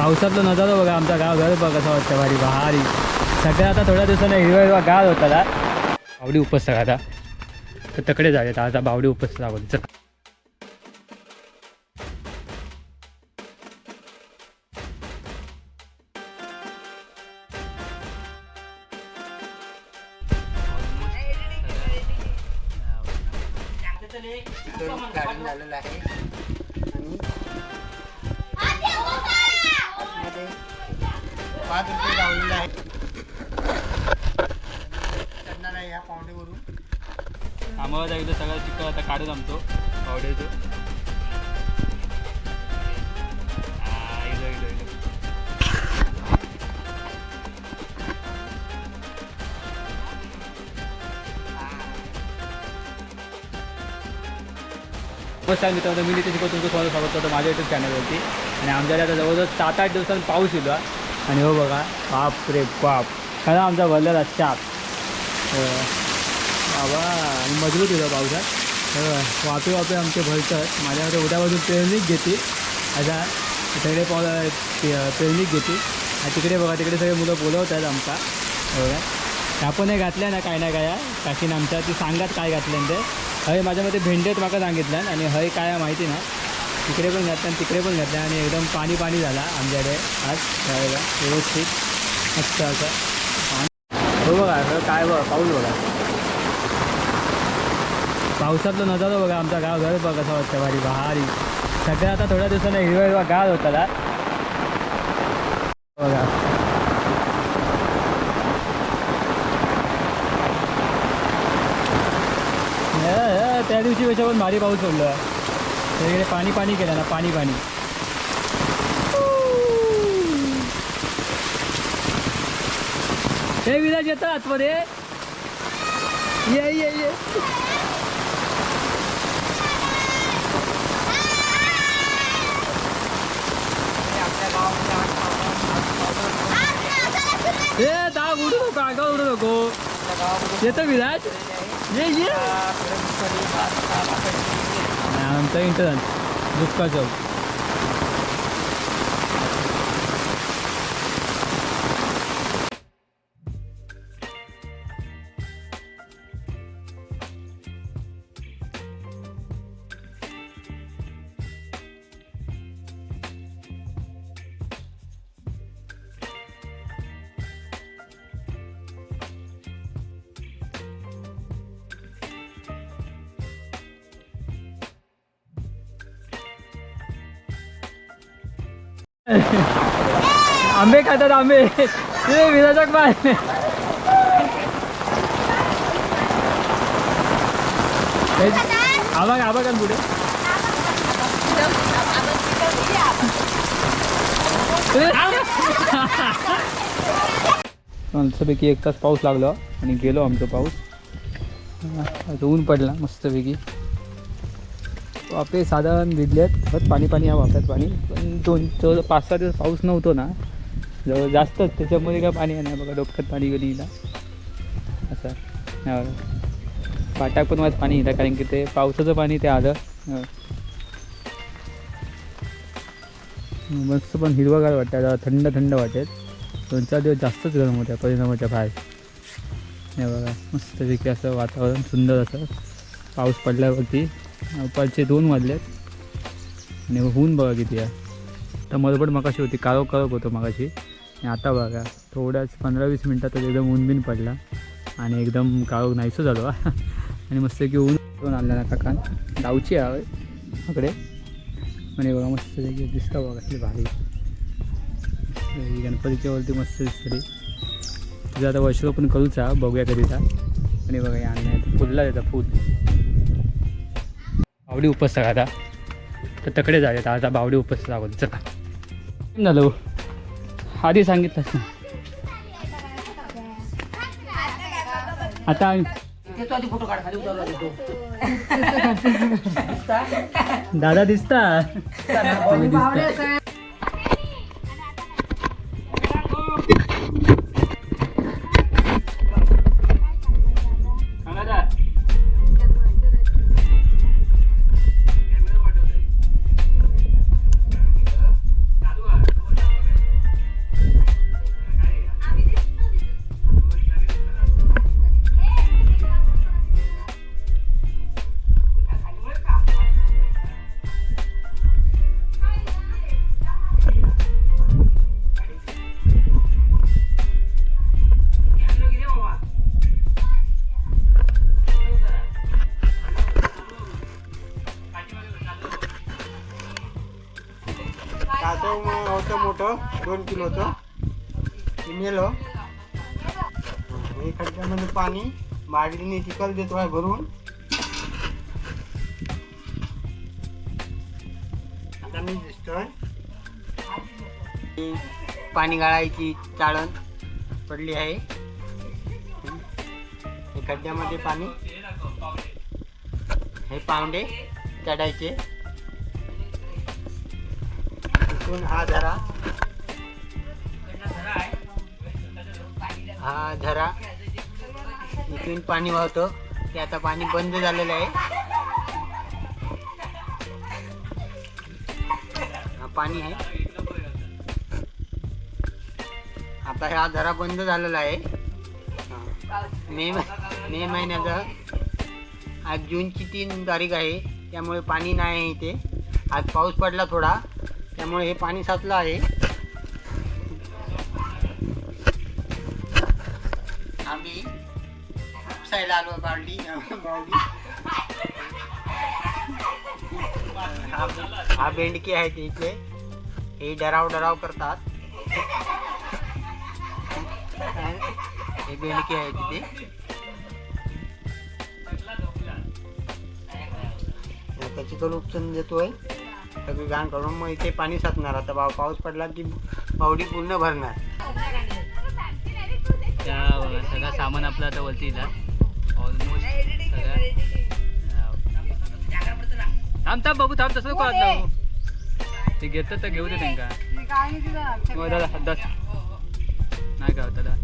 पावसातलं नजारा बघा आमचा गाव घर बघा कसं वाटतं भारी भारी. सगळ्या आता थोड्या दिवसानं हिरवा हिरवा गाव होता ना बावडी उपसतं आता. तर तकडे झाले आता बावडी उपसतं आवडली झालेलं आहे. पाच रुपये लावलेले आहे चढणार आहे ह्या पावडीवरून. आम्हाला जायचं सगळं चिकन आता काढून इलो, इलो. नमस्कार मित्रांनो मी नितीश तुमचं स्वागत स्वागत करतो माझ्या युट्यूब चॅनलवरती आणि आमच्याकडे आता जवळजवळ सात आठ दिवसांत पाऊस येतो आणि हो बघा बाप. रे बाप खरा आमचा भरलेला चाप बाबा आणि मजबूत होतं पावसात. हो, वापे वापे आमचे भरतात. माझ्याकडे उद्यापासून पेरणीच घेते. आता सगळे पाव पेरणीच घेते. आणि तिकडे बघा तिकडे सगळे मुलं बोलवतात आमका बघा हो आपण हे घातल्या ना काय ना काय काकीन आमच्या ती सांगात काय घातल्यान ते. हय माझ्यामध्ये भेंडेत माका सांगितल्यान. आणि हय काय माहिती ना. तिकडे पण घातला आणि तिकडे पण घातला आणि एकदम पाणी पाणी झाला आमच्याकडे आज खेळायला व्यवस्थित मस्त असं. आणि हो बघा काय बघा पाऊस बघा. पावसातलं नजारा बघा आमचा गाव घर बघा कसं वाटतं भारी भारी. सगळं आता थोड्या दिवसानं हिरवा हिरवा गाव होता ना बघा त्या दिवशी पेक्षा पण भारी पाऊस पडलो. इकडे पाणी पाणी केलं ना पाणी पाणी. हे विराज येतं आतमध्ये. ये ये ये. ए दाग उडू नको आगा उडू नको. येतो विराज? ये ये. అంతా ఇంటుందండి గుట్కా జాబ్ आंबे खातात आंबे. ते विराजक बाय. आबा आबा का पुढे. मस्तपैकी एक तास पाऊस लागला आणि गेलो आमचा पाऊस. आता ऊन पडला मस्तपैकी. वापे साधारण भिजलेत बस पाणी पाणी या वाफ्यात पाणी. पण दोन चौ पाच सहा दिवस पाऊस नव्हतो ना जवळ जास्तच त्याच्यामुळे काय पाणी नाही बघा डोक्यात पाणी गेली येईल असं. हा. बघा. पाटाक पण माझं पाणी येतं कारण की ते पावसाचं पाणी ते आलं. मस्त पण हिरवागार वाटतं थंड थंड वाटेल. दोन चार दिवस जास्तच गरम होत्या परिणामाच्या बाहेर. हे बघा मस्तपैकी असं वातावरण सुंदर असं. पाऊस पडल्यावरती दुपारचे दोन वाजलेत. आणि ऊन बघा किती आहे. तर मधबड मगाशी होती काळो काळोख होतो मगाशी. आणि आता बघा थोड्याच पंधरा वीस मिनटातच एकदम ऊन बिन पडला. आणि एकदम काळोख नाहीसं झालो. आणि मस्त की ऊन करून आणला ना काकान गावची आहे इकडे. आणि बघा मस्त दिसतं बघा असली भारी. गणपतीच्या वरती मस्त दिसतली तुझं आता वर्ष पण करूचा बघूया कधीचा आणि बघा या आणलं फुलला त्याचा फुल. बावडी उपसता आता. तर तकडे झाले आता बावडी उपसता अगोदर चला. झालं आधी सांगितलंच ना. आता दादा दिसता? दिसता होतं मोठं दोन किलोचं. ते हे खड्ड्यामध्ये पाणी बादलीने चिकल देतो आहे भरून. आता मी दिसतोय. पाणी गाळायची चाळण पडली आहे. हे खड्ड्यामध्ये पाणी. हे पावडे चढायचे. इथून हा धरा. हा झरा इथून पाणी वाहतं. ते आता पाणी बंद झालेलं आहे. हा पाणी आहे. आता हा धरा बंद झालेला आहे. मे मे महिन्याचा. आज जूनची तीन तारीख आहे. त्यामुळे पाणी नाही आहे इथे. आज पाऊस पडला थोडा. त्यामुळे हे पाणी साचलं आहे. आम्ही उपसायला आलो बालडी हा बेंडकी आहे ते हे डराव डराव करतात. हे बेंडकी आहे तिथे. त्याची तो उपचन देतोय. सगळी घाण काढून मग इथे पाणी साचणार. आता पाव- पाऊस पडला की बावडी पूर्ण भरणार. त्या बघा सगळं सामान आपलं आता वरती इला ऑलमोस्ट सगळं. थांब थांब बाबू थांब तसं नको हात लावू. ते घेतात तर घेऊ दे त्यांका हो दादा दस. नाही का दादा?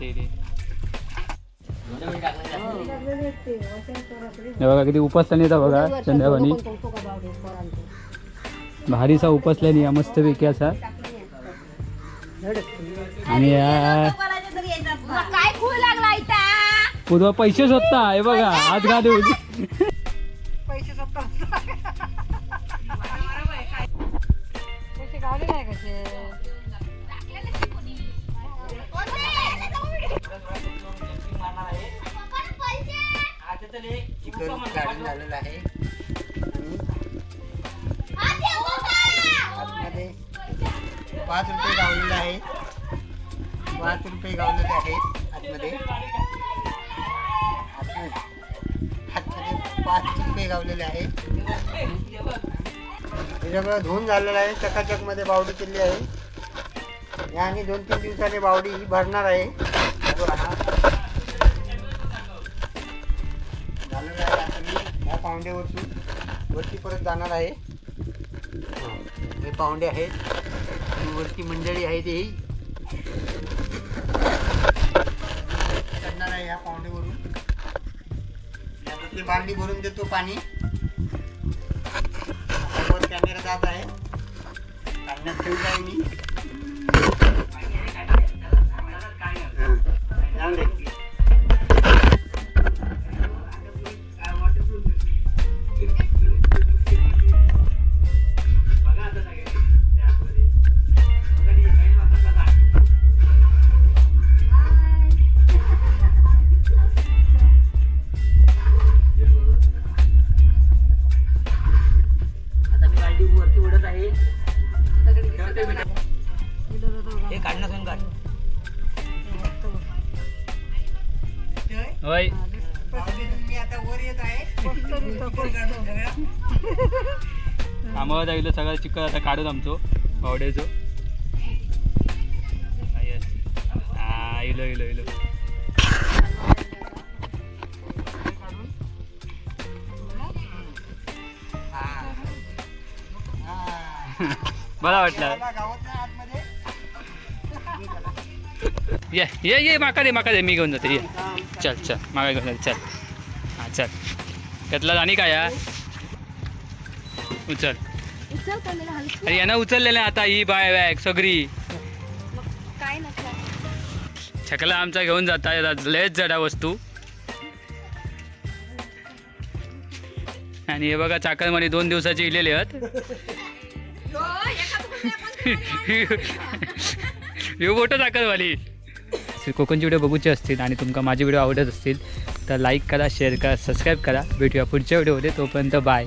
ही बघा माते इथे हे बघा किती उपसल्याने येतात बघा संध्याकाळी भारीसा उपसल्याने या मस्त पैकी असा. आणि या काय खूळ लागला इथं? पूर्व पैसे शोधता हे बघा हात घालून. चिकन काढून झालेलं आहे. आतमध्ये पाच रुपये गावलेले आहे. पाच रुपये गावलेले आहे आतमध्ये. आतमध्ये पाच रुपये गावलेले आहे. हे सगळं धुवून झालेलं आहे. चकाचकमध्ये बावडी केली आहे. आणि दोन तीन दिवसाने बावडी ही भरणार आहे. मी वरती परत जाणार आहे. हे पाहुंडे आहेत. आणि वरती मंडळी आहे तेही चढणार आहे या पाहुंड्यावरून त्यावरती आता बांगडी भरून देतो पाणी. वर कॅमेरा जात आहे. काढण्यात ठेवला आहे मी. हे काढणं सोन काढ होय. मी आता आम्हाला जाईल सगळं चिकन आता काढून आमचो पावड्याचो. येस. हा इलो इलो इलो. मला वाटलं. ये ये ये माका दे माका दे मी घेऊन जाते ये. चल चल मागा घेऊन जाते चल. हां चल. त्यातला आणि काय? उचल. अरे यानं उचललेलं आहे आता ही बाय बॅग सगळी. छकला आमचा घेऊन जाता येतात लयच जडा वस्तू. आणि हे बघा चाकणमध्ये दोन दिवसाचे इलेले आहेत. ह्यो फोटो दाखलवाली कोकणची व्हिडिओ बघूचे असतील आणि तुमका माझे व्हिडिओ आवडत असतील तर लाईक करा शेअर करा सबस्क्राईब करा. भेटूया पुढच्या व्हिडिओमध्ये. तोपर्यंत बाय